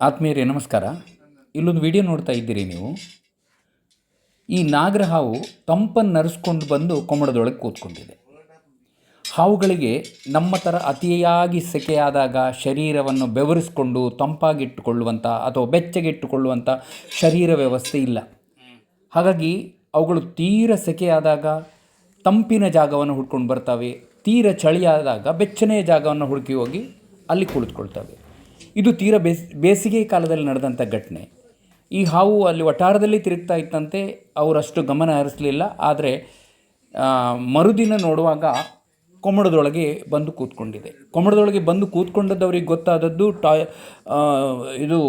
ಆತ್ಮೀಯರೇ, ನಮಸ್ಕಾರ. ಇಲ್ಲೊಂದು ವಿಡಿಯೋ ನೋಡ್ತಾ ಇದ್ದೀರಿ ನೀವು. ಈ ನಾಗರ ಹಾವು ತಂಪನ್ನು ನರೆಸ್ಕೊಂಡು ಬಂದು ಕೊಮ್ಮಡದೊಳಗೆ ಕೂತ್ಕೊಂಡಿದೆ. ಹಾವುಗಳಿಗೆ ನಮ್ಮ ಥರ ಅತಿಯಾಗಿ ಸೆಕೆಯಾದಾಗ ಶರೀರವನ್ನು ಬೆವರಿಸ್ಕೊಂಡು ತಂಪಾಗಿಟ್ಟುಕೊಳ್ಳುವಂಥ ಅಥವಾ ಬೆಚ್ಚಗಿಟ್ಟುಕೊಳ್ಳುವಂಥ ಶರೀರ ವ್ಯವಸ್ಥೆ ಇಲ್ಲ. ಹಾಗಾಗಿ ಅವುಗಳು ತೀರ ಸೆಕೆಯಾದಾಗ ತಂಪಿನ ಜಾಗವನ್ನು ಹುಡ್ಕೊಂಡು ಬರ್ತವೆ. ತೀರ ಚಳಿಯಾದಾಗ ಬೆಚ್ಚನೆಯ ಜಾಗವನ್ನು ಹುಡುಕಿ ಹೋಗಿ ಅಲ್ಲಿ ಕುಳಿತುಕೊಳ್ತವೆ. ಇದು ತೀರ ಬೇಸ್, ಬೇಸಿಗೆ ಕಾಲದಲ್ಲಿ ನಡೆದಂಥ ಘಟನೆ. ಈ ಹಾವು ಅಲ್ಲಿ ವಠಾರದಲ್ಲಿ ತಿರುಗ್ತಾ ಇತ್ತಂತೆ, ಅವರಷ್ಟು ಗಮನ ಹರಿಸಲಿಲ್ಲ. ಆದರೆ ಮರುದಿನ ನೋಡುವಾಗ ಕೊಮಡದೊಳಗೆ ಬಂದು ಕೂತ್ಕೊಂಡಿದೆ. ಕೊಮಡದೊಳಗೆ ಬಂದು ಕೂತ್ಕೊಂಡದ್ದವ್ರಿಗೆ ಗೊತ್ತಾದದ್ದು ಟಾಯ್ ಇದು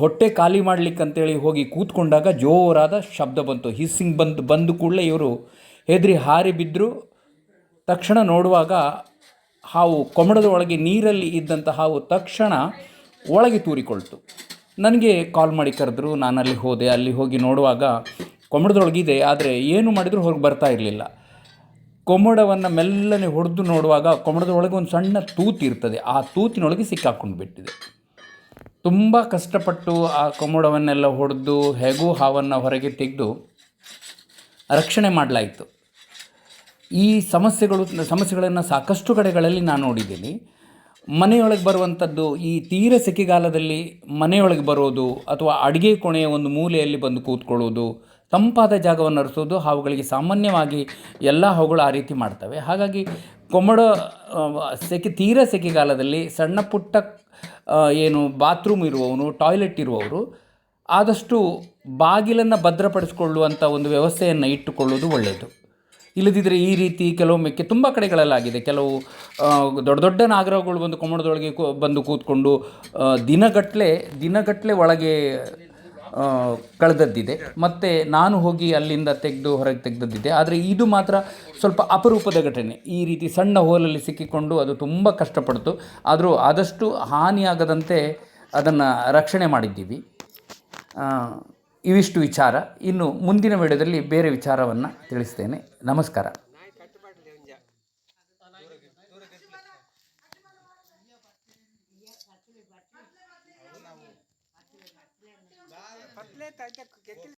ಹೊಟ್ಟೆ ಖಾಲಿ ಮಾಡಲಿಕ್ಕಂತೇಳಿ ಹೋಗಿ ಕೂತ್ಕೊಂಡಾಗ ಜೋರಾದ ಶಬ್ದ ಬಂತು. ಹಿಸ್ಸಿಂಗ್ ಬಂದು ಬಂದು ಕೂಡಲೇ ಇವರು ಹೆದರಿ ಹಾರಿ ಬಿದ್ದರು ತಕ್ಷಣ ನೋಡುವಾಗ ಹಾವು ಕೊಮಡದ ಒಳಗೆ ನೀರಲ್ಲಿ ಇದ್ದಂಥ ಹಾವು ತಕ್ಷಣ ಒಳಗೆ ತೂರಿಕೊಳ್ತು. ನನಗೆ ಕಾಲ್ ಮಾಡಿ ಕರೆದ್ರು ನಾನು ಅಲ್ಲಿ ಹೋದೆ, ಅಲ್ಲಿ ಹೋಗಿ ನೋಡುವಾಗ ಕೊಮಡದೊಳಗಿದೆ ಆದರೆ ಏನು ಮಾಡಿದರೂ ಹೊರಗೆ ಬರ್ತಾ ಇರಲಿಲ್ಲ. ಕೊಮಡವನ್ನು ಮೆಲ್ಲನೆ ಹೊಡೆದು ನೋಡುವಾಗ ಕೊಮಡದ ಒಳಗೆ ಒಂದು ಸಣ್ಣ ತೂತಿ ಇರ್ತದೆ, ಆ ತೂತಿನೊಳಗೆ ಸಿಕ್ಕಾಕೊಂಡು ಬಿಟ್ಟಿದೆ. ತುಂಬ ಕಷ್ಟಪಟ್ಟು ಆ ಕೊಮಡವನ್ನೆಲ್ಲ ಹೊಡೆದು, ಹೇಗೂ ಹಾವನ್ನು ಹೊರಗೆ ತೆಗೆದು ರಕ್ಷಣೆ ಮಾಡಲಾಯಿತು. ಈ ಸಮಸ್ಯೆಗಳು, ಸಮಸ್ಯೆಗಳನ್ನು ಸಾಕಷ್ಟು ಕಡೆಗಳಲ್ಲಿ ನಾನು ನೋಡಿದ್ದೀನಿ. ಮನೆಯೊಳಗೆ ಬರುವಂಥದ್ದು ಈ ತೀರ ಸೆಕೆಗಾಲದಲ್ಲಿ ಮನೆಯೊಳಗೆ ಬರೋದು ಅಥವಾ ಅಡುಗೆ ಕೋಣೆಯ ಒಂದು ಮೂಲೆಯಲ್ಲಿ ಬಂದು ಕೂತ್ಕೊಳ್ಳೋದು, ತಂಪಾದ ಜಾಗವನ್ನು ಅರಸೋದು ಹಾವುಗಳಿಗೆ ಸಾಮಾನ್ಯವಾಗಿ ಎಲ್ಲ ಹಾವುಗಳು ಆ ರೀತಿ ಮಾಡ್ತವೆ. ಹಾಗಾಗಿ ಕೊಮಡ ಸೆಕೆ, ತೀರ ಸೆಕೆಗಾಲದಲ್ಲಿ ಸಣ್ಣ ಪುಟ್ಟ ಏನು ಬಾತ್ರೂಮ್ ಇರುವವನು, ಟಾಯ್ಲೆಟ್ ಇರುವವರು ಆದಷ್ಟು ಬಾಗಿಲನ್ನು ಭದ್ರಪಡಿಸಿಕೊಳ್ಳುವಂಥ ಒಂದು ವ್ಯವಸ್ಥೆಯನ್ನು ಇಟ್ಟುಕೊಳ್ಳೋದು ಒಳ್ಳೆಯದು. ಇಲ್ಲದಿದ್ದರೆ ಈ ರೀತಿ ಕೆಲವೊಮ್ಮೆ ತುಂಬ ಕಡೆಗಳಲ್ಲಾಗಿದೆ. ಕೆಲವು ದೊಡ್ಡ ದೊಡ್ಡ ನಾಗರಗಳು ಬಂದು ಕೊಮ್ಮಡದೊಳಗೆ ಕೂ, ಬಂದು ಕೂತ್ಕೊಂಡು ದಿನಗಟ್ಟಲೆ ದಿನಗಟ್ಟಲೆ ಒಳಗೆ ಕಳೆದದ್ದಿದೆ. ಮತ್ತು ನಾನು ಹೋಗಿ ಅಲ್ಲಿಂದ ತೆಗೆದು ಹೊರಗೆ ತೆಗೆದದ್ದಿದೆ. ಆದರೆ ಇದು ಮಾತ್ರ ಸ್ವಲ್ಪ ಅಪರೂಪದ ಘಟನೆ. ಈ ರೀತಿ ಸಣ್ಣ ಹೋಲಲ್ಲಿ ಸಿಕ್ಕಿಕೊಂಡು ಅದು ತುಂಬ ಕಷ್ಟಪಡ್ತು. ಆದರೂ ಆದಷ್ಟು ಹಾನಿಯಾಗದಂತೆ ಅದನ್ನು ರಕ್ಷಣೆ ಮಾಡಿದ್ದೀವಿ. ಇವಿಷ್ಟು ವಿಚಾರ. ಇನ್ನು ಮುಂದಿನ ವೇಳೆಯಲ್ಲಿ ಬೇರೆ ವಿಚಾರವನ್ನು ತಿಳಿಸ್ತೇನೆ. ನಮಸ್ಕಾರ. ಪತ್ಲೆ ತೈತೆ